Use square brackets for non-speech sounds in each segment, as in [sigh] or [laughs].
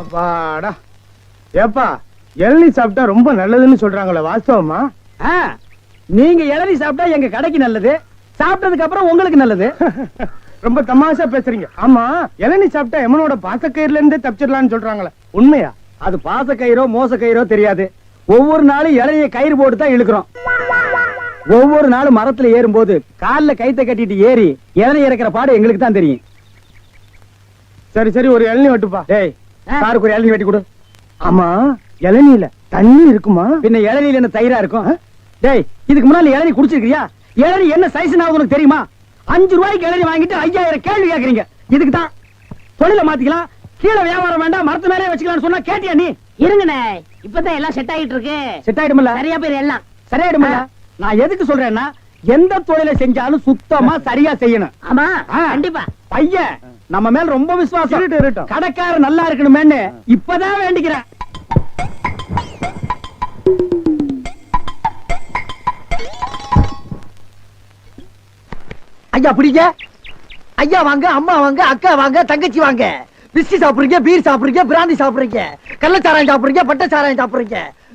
அப்பாடா. ஏப்பா இளநீ சாப்பிட்டா ரொம்ப நல்லதுன்னு சொல்றாங்களே வாஸ்தவமா? நீங்க இளநீ சாப்பிட்டா எங்க கடைக்கு நல்லது சாப்பிட்டதுக்கு அப்புறம் உங்களுக்கு நல்லது. [laughs] ரொம்ப தமாஷா பேசுறீங்க. ஆமா இளநீ சாப்பிட்டா எமனோட பாசக்கயிறுல இருந்தே தப்பிச்சிடலாம்னு சொல்றாங்களே. உண்மையா? அது பாச கயிறோ மோச கயிறோ தெரியாது. ஒவ்வொரு நாளும் இளநிய கயிறு போட்டு தான் இழுக்கிறோம். ஒவ்வொரு நாளும் மரத்துல ஏறும்போது கால்ல கைத்த கட்டிட்டு ஏறி இளநீ இறக்குற பாடு எங்களுக்கு தான் தெரியும். சரி சரி ஒரு இளநீ வெட்டுப்பா. டேய் சாருக்கு ஒரு இளநீ வெட்டி கொடு. ஆமா இளநீல தண்ணி இருக்குமா? பின்ன இளநில என்ன தயிரா இருக்கும்? டேய் இதுக்கு முன்னால இளநீ குடிச்சிருக்கியா இளநீ என்ன சைஸ் உனக்கு தெரியுமா? அஞ்சு ரூபாய்க்கு இளநீ வாங்கிட்டு ஐயாயிரம் கேள்வி கேக்குறீங்க. இதுக்கு தான். தொழில மாத்திக்கலாம். கீழே வியாபாரம் வேண்டாம் மரத்து மேலே வச்சுக்கலாம்னு சொன்னா கேட்டியா நீ? இருங்கண்ணே இப்பதான் எல்லாம் செட் ஆயிட்டு இருக்கு. செட் ஆயிடுமில்ல? நிறைய பேர் எல்லாம். சரியாயிடுமில்ல? நான் எதுக்கு சொல்றேன்னா எந்த தொழிலை செஞ்சாலும் சுத்தமா சரியா செய்யணும். ஆமா. கண்டிப்பா. பையன் நம்ம மேல ரொம்ப விசுவாசம். இருக்கட்டும், இருக்கட்டும். கடைக்காரர் நல்லா இருக்கணுமேன்னு இப்பதான் வேண்டிக்கிறேன். ஐயா பிடிங்க. ஐயா வாங்க அம்மா வாங்க அக்கா வாங்க தங்கச்சி வாங்க. பிஸ்கி சாப்பிடுறீங்க பீர் சாப்பிடுறீங்க பிராந்தி சாப்பிடுறீங்க கள்ளச்சாராயம் சாப்பிடுறீங்க பட்டச்சாராயம் சாப்பிடுறீங்க.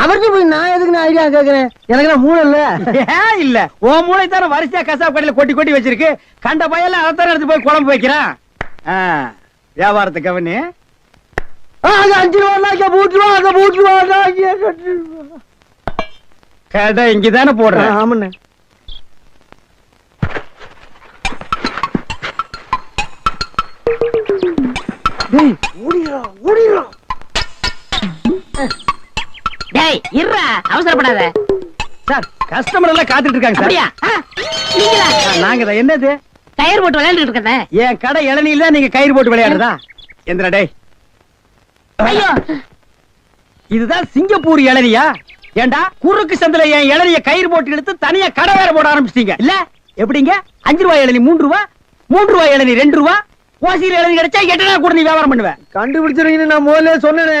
அவருக்கு போய் நான் எதுக்கு நான் ஐடியா கேக்குறேன்? எனக்கு நான் மூணு இல்ல. ஏன் இல்ல? உன் மூளை தானே வரிசையா கசாப் கடையில கொட்டி கொட்டி வச்சிருக்கு. கண்ட பையல அதான் எடுத்து போய் குழம்பு வைக்கிறான். வியாபாரத்தை கவனி. அஞ்சு ரூபா மூட்டு ரூபா அங்க மூட்டு ரூபா. கடை இங்கதானே போடுறேன் ஆமாண்ணே. ஓடிடுறோம் ஓடிடுறோம் டேய் இருடா அவசரப்படாத. சார் கஸ்டமர் எல்லாம் காத்துட்டு இருக்காங்க சார். அப்படியா? ஆ, நீங்களா? நாங்க தான் என்னது? டயர் போட்டு விளையாண்டுட்டு இருக்கதே என் கடை இளநீல நீங்க கயிறு போட்டு விளையாடுறதா? எந்திரா டேய். ஐயோ. இதுதான் சிங்கப்பூர் இளநியா ஏண்டா குறுக்கு சந்தில என் இளநிய கயிறு போட்டு எடுத்து தனியா கடை வேற போட ஆரம்பிச்சிட்டீங்க. இல்ல எப்படிங்க? அஞ்சு ரூபாய் இளநீ மூன்று ரூபா மூன்று ரூபாய் இளநீ ரெண்டு ரூபா. ஓசியில் இளநீ கிடைச்சா எட்டனா கூட நீ வியாபாரம் பண்ணுவேன் கண்டுபிடிச்சிருக்கீங்கன்னு நான் முதல்ல சொன்னேனே.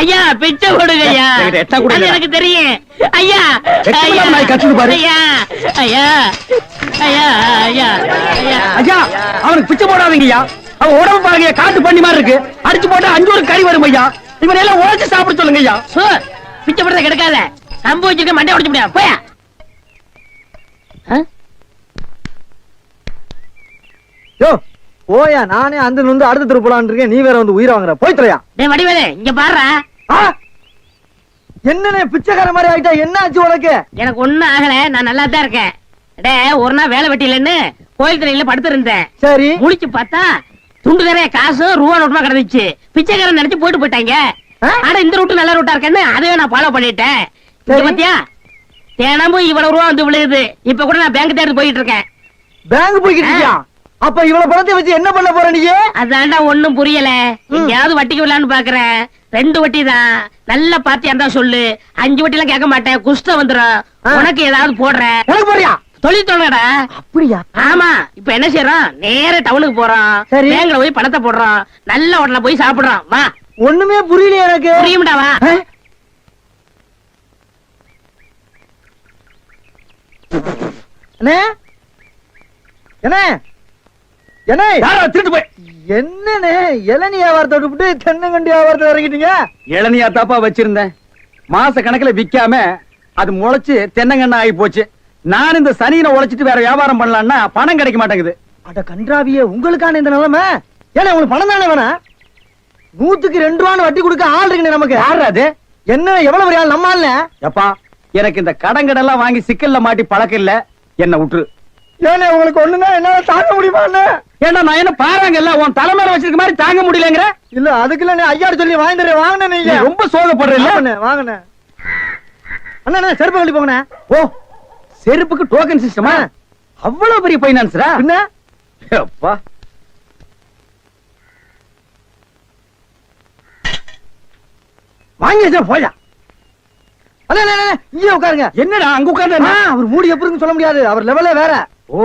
ஐயா பிச்சை கொடுங்க ஐயா. எனக்கு தெரியும். ஐயா ஐயா. ஐயா ஐயா ஐயா ஐயா ஐயா. ஐயா அவனுக்கு பிச்சை போடாதீங்கய்யா. அவன் உடம்பு பாருங்க காட்டு பண்ணி மாதிரி இருக்கு. அடிச்சு போட்டா அஞ்சு ஒரு கறி வரும் ஐயா. இவன் எல்லாம் உழைச்சு சாப்பிட சொல்லுங்க ஐயா பிச்சை போடுறத கிடைக்காத. கம்பு வச்சிருக்க மண்டை உடைச்சு முடியாது போயா? யோ ஓயா நானே அந்த வந்து அடுத்த தெரு போலான்னு இருக்கேன். நீ வேற வந்து உயிரை வாங்குற. போய் தொலையா டேய் வடிவேலு இங்க பாருடா. ஆ! என்னண்ணே பிச்சைக்கார மாதிரி ஆயிட்டா? என்ன ஆச்சு உனக்கு? எனக்கு ஒண்ணும் ஆகல. நான் நல்லா தான் இருக்கேன். டே ஒரு நாள் வேலை வெட்டிலன்னு கோயில் தண்ணியில படுத்து இருந்தேன். சரி. முழிச்சு பார்த்தா துண்டு நிறைய காசு ரூபா நோட்டுமா கிடந்துச்சு. பிச்சைக்காரன் நினைச்சு போட்டு போயிட்டாங்க? ஆனா இந்த ரூட்டு நல்ல ரூட்டா இருக்கேன்னு அதையே நான் ஃபாலோ பண்ணிட்டேன். பாத்தியா? தினமும் இவ்வளவு ரூபா வந்து விழுகுது. இப்ப கூட நான் பேங்க் தேடி போயிட்டு இருக்கேன். பேங்க் போய்கிட்டு இருக்கியா? அப்ப இவ்வளவு பணத்தை வச்சு என்ன பண்ண போற நீ அதான்டா ஒண்ணும் புரியல. எங்கேயாவது வட்டிக்கு விடலான்னு பாக்குறேன் ரெண்டு வட்டி தான். நல்ல பாத்தியா இருந்தா சொல்லு. அஞ்சு வட்டி எல்லாம் கேட்க மாட்டேன். குஷ்டம் வந்துரும். ஆ. உனக்கு ஏதாவது போடுறேன் எனக்கு போறியா தொழில் தொடங்கடா. அப்படியா? ஆமா. இப்ப என்ன செய்யறோம் நேர டவுனுக்கு போறோம். பேங்க்ல போய் பணத்தை போடுறோம். நல்ல ஹோட்டல்ல போய் சாப்பிடுறோம். வா. ஒண்ணுமே புரியல எனக்கு. புரியும்டா வா? அண்ணே? என்ன? என்ன? யாரா? திருட்டு போய். என்னண்ணே? இளநீ வியாபாரத்தை விட்டு தென்னங்கண்டி வியாபாரத்தை இறங்கிட்டீங்க? இளநியா தாப்பா வச்சிருந்தேன். மாச கணக்குல விக்காம அது முளைச்சு தென்னங்கண்ணா ஆகி போச்சு. நான் இந்த சனியில உழைச்சிட்டு வேற வியாபாரம் பண்ணலாம்னா பணம் கிடைக்க மாட்டேங்குது. அட கன்றாவியே உங்களுக்கான இந்த நிலைமை? ஏன்னா உங்களுக்கு பணம் தானே வேணா? நூத்துக்கு ரெண்டு ரூபான்னு வட்டி கொடுக்க ஆள் இருக்குண்ணே நமக்கு. யாரு அது? என்ன எவ்வளவு பெரிய ஆள் நம்ம ஆள்ல எப்பா எனக்கு இந்த கடன் கடன்லாம் வாங்கி சிக்கல்ல மாட்டி பழக்கம் இல்ல. என்ன விட்டுரு ஏன்னா உங்களுக்கு ஒண்ணுன்னா என்னால தாங்க முடியுமா ஏன்னா நான் என்ன பாருங்கல்ல உன் தலைமையில வச்சிருக்க மாதிரி தாங்க முடியலங்கிற? இல்ல அதுக்கு இல்ல ஐயாரு சொல்லி வாங்கி தரேன் வாங்கினே நீ நீங்க ரொம்ப சோகப்படுறல வாங்கண்ணே வாங்கண்ணே அண்ணா செருப்பு கழட்டி போங்கண்ணே. ஓ செருப்புக்கு டோக்கன் சிஸ்டமா அவ்வளவு பெரிய பைனான்ஸ்ரா பின்ன? அப்பா வாங்கி வச்சா போயா இங்கே உட்காருங்க. என்னடா அங்க உட்கார்ந்து ஆ, அவர் மூடி எப்படி சொல்ல முடியாது. அவர் லெவலே வேற. ஓ.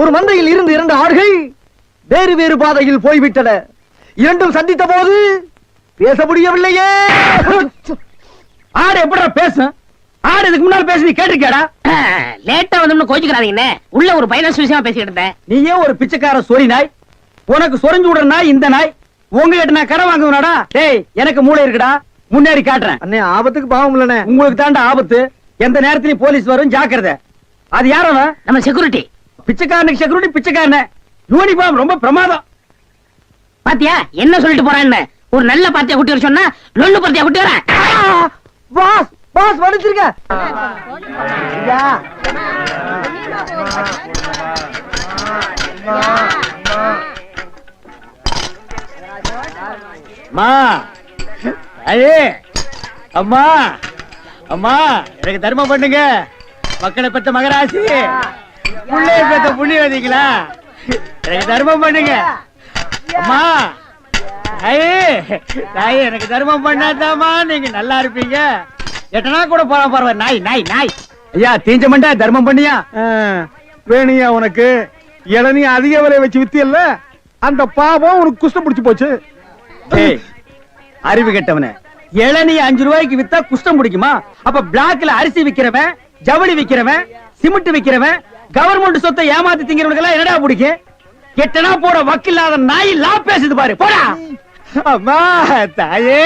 ஒரு மந்தையில் இருந்து இரண்டு ஆடுகள் வேறு வேறு பாதையில் போய்விட்டன. இரண்டும் சந்தித்த போது பேச முடியவில்லையே. ஆடு எப்படிடா பேசும்? ஆடு இதுக்கு முன்னால பேசி நீ கேட்டிருக்கியாடா? லேட்டா வந்து கோச்சுக்கிறாதீங்கண்ணே. உள்ள ஒரு பைனான்ஸ் விஷயமா பேசிக்கிட்டு இருந்தேன். நீயே ஒரு பிச்சைக்கார சொறி நாய். உனக்கு சொரிஞ்சு விடுற நாய் இந்த நாய். உங்ககிட்ட நான் கடன் வாங்குவேனாடா? டேய் எனக்கு மூளை இருக்குடா. முன்னேறி காட்டுறேன். அண்ணே ஆபத்துக்கு பாவம் இல்லனே உங்களுக்கு தாண்டா ஆபத்து. எந்த நேரத்திலயும் போலீஸ் வரும் ஜாக்கிரதை. அது யார் அவன்? நம்ம செக்யூரிட்டி பிச்சைக்காரனுக்கு செக்யூரிட்டி பிச்சைக்காரன. யூனிஃபார்ம் ரொம்ப பிரமாதம். பாத்தியா என்ன சொல்லிட்டு போறான்னு? ஒரு நல்ல பாத்தியா குட்டி வர சொன்னா லொல்லு பாத்தியா குட்டி வரேன் பாஸ் பாஸ் வடிச்சிருக்க அம்மா. ஐயே. அம்மா. அம்மா எனக்கு தர்மம் பண்ணுங்க. மக்களை பெத்த மகராசி. புள்ளைய பெத்த புண்ணியவதிங்களா எனக்கு தர்மம் பண்ணுங்க. அம்மா ஐயே தாயே எனக்கு தர்மம் பண்ணாதாம்மா. நீங்க நல்லா இருப்பீங்க. எட்டனா கூட போலாம் பரவாயில்ல நாய் நாய் நாய். ஐயா தீஞ்ச மண்டா தர்மம் பண்ணியா? வேணியா உனக்கு. இளநீ அதிக விலை வச்சு வித்தியல்ல அந்த பாவம் உனக்கு குஷ்டம் பிடிச்சு போச்சு. ஏய், அறிவு கெட்டவனே. இளநீ அஞ்சு ரூபாய்க்கு வித்தா குஷ்டம் பிடிக்குமா? அப்ப பிளாக்ல அரிசி விக்கிறவன் ஜவுளி விக்கிறவன் சிமெண்ட் விக்கிறவன் கவர்மெண்ட் சொத்தை ஏமாத்தி திங்கிறவனுக்கு எல்லாம் என்னடா பிடிக்கும்? எட்டனா போட வக்கில்லாத நாய் லா பேசுது பாரு போடா. அம்மா தாயே.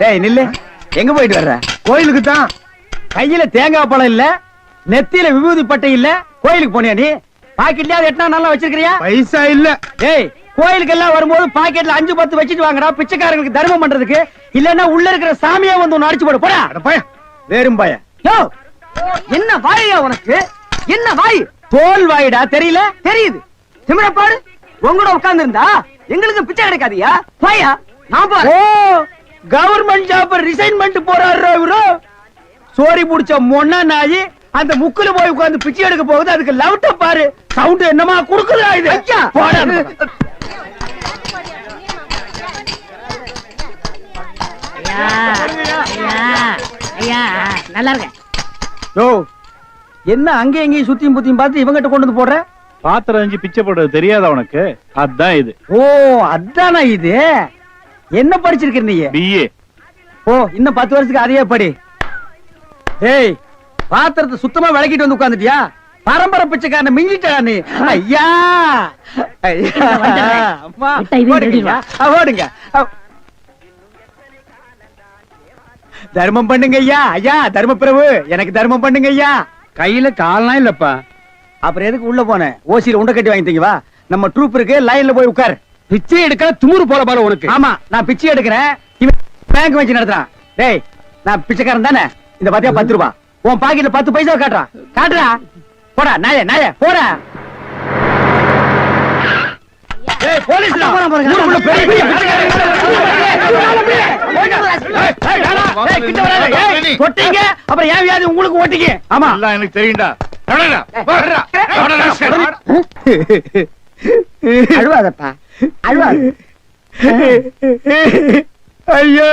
டேய் நில்லு. எங்க போயிட்டு வர்ற? கோயிலுக்கு தான். கையில தேங்காய் பழம் இல்ல நெத்தியில விபூதி பட்டை இல்ல கோயிலுக்கு போனியா நீ? பாக்கெட்லயா எட்டனா நல்லா வச்சிருக்கிறியா? பைசா இல்ல. ஏய் கோயிலுக்கு எல்லாம் வரும்போது பாக்கெட்ல அஞ்சு பத்து வச்சுட்டு வாங்கடா பிச்சைக்காரங்களுக்கு தர்மம் பண்றதுக்கு. இல்லன்னா உள்ள இருக்கிற சாமியா வந்து ஒன்னு அடிச்சு போடு போடா. வேறும் பய என்ன வாயா உனக்கு? என்ன வாய்? தோல் வாயிடா தெரியல? தெரியுது. திமிரப்பாடு உங்களோட உட்கார்ந்து இருந்தா எங்களுக்கு பிச்சை கிடைக்காதியா? வாயா நான் பாரு. ஓ கவர்மெண்ட் ஜாப் ரிசைன்மெண்ட் போறாரு இவரு. சோரி புடிச்ச மொன்னா நாயி அந்த முக்குல போய் உட்கார்ந்து பிச்சை எடுக்க போகுது. அதுக்கு லவுட்ட பாரு. சவுண்ட் என்னமா குடுக்குதா இது? போடா. நல்லா இருக்க என்ன அங்கேயும் எங்கேயும் சுத்தியும் புத்தியும் பார்த்து இவங்கிட்ட கொண்டு வந்து போடுற? பாத்திரம் அஞ்சு பிச்சை போடுறது தெரியாதா உனக்கு? அதான் இது. ஓ அதானா இது? என்ன படிச்சிருக்க நீ? பிஏ ஓ இன்னும் பத்து வருஷத்துக்கு அதையே படி. ஏய் பாத்திரத்தை சுத்தமா விளக்கிட்டு வந்து உட்கார்ந்துட்டியா? பரம்பரை பிச்சைக்காரன மிஞ்சிட்டா நீ. ஐயா! ஐயா! அம்மா ஓடுங்க. தர்மம் பண்ணுங்க ஐயா. ஐயா தர்ம பிரபு எனக்கு தர்மம் பண்ணுங்க ஐயா. கையில கால்லாம் இல்லப்பா. அப்புறம் எதுக்கு உள்ள போன? ஓசியில உண்டை கட்டி வாங்கிட்டீங்க வா. நம்ம ட்ரூப் இருக்கு லைன்ல போய் உட்கார். பிச்சை எடுக்க துமுறு போல பாரு உனக்கு. ஆமா நான் பிச்சை எடுக்கிறேன். இவன் பேங்க் வச்சு நடத்துறான். டேய் நான் பிச்சைக்காரன் தானே? இந்த பாத்தியா பத்து ரூபா. உன் பாக்கெட்ல பத்து பைசா காட்டுறான் காட்டுறா. போடா நாய நாய போடா. ஏய் போலீஸ்டா. போறேன், போறேன். ஊருக்குள்ள பெரிய பெரிய பிச்சைக்காரங்க. ஏய், கிட்ட வராத. ஏய், அப்புறம் ஏன் வியாதி உங்களுக்கு ஓட்டிங்க ஆமா. எல்லாம் எனக்கு தெரியும்டா. அழுவாதப்பா. அழுவாது. ஐயோ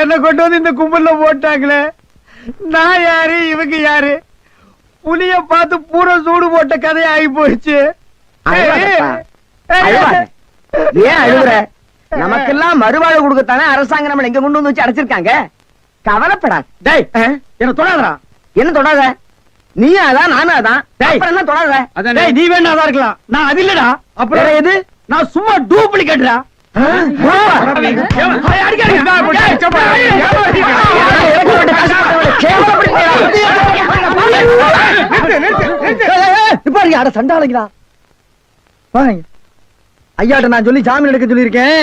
என்ன கொண்டு வந்து இந்த கும்பல்ல போட்டாங்களே. நான் யாரு? இவங்க யாரு? புலிய பார்த்து பூரா சூடு போட்ட கதை ஆகி. அழுவாத. ஏன் அழுகுற நமக்கெல்லாம் மறுவாழ்வு கொடுக்கத்தானே அரசாங்கம் நம்மள எங்க கொண்டு வந்து வச்சு அடைச்சிருக்காங்க? கவலைப்படாத டேய் என்ன தொடாதடா என்ன தொடாத நீ அதான் நானும் அதான் டேய். அப்புறம் என்ன தொடாத டேய் நீ வேணா அதான் இருக்கலாம் நான் அது இல்லடா அப்புறம் எது நான் சும்மா டூப்ளிகேட்டா நிப்பாருங்க அட சண்டாளைங்களா பாருங்க ஐயாட்ட நான் சொல்லி ஜாமீன் எடுக்க சொல்லியிருக்கேன்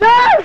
No!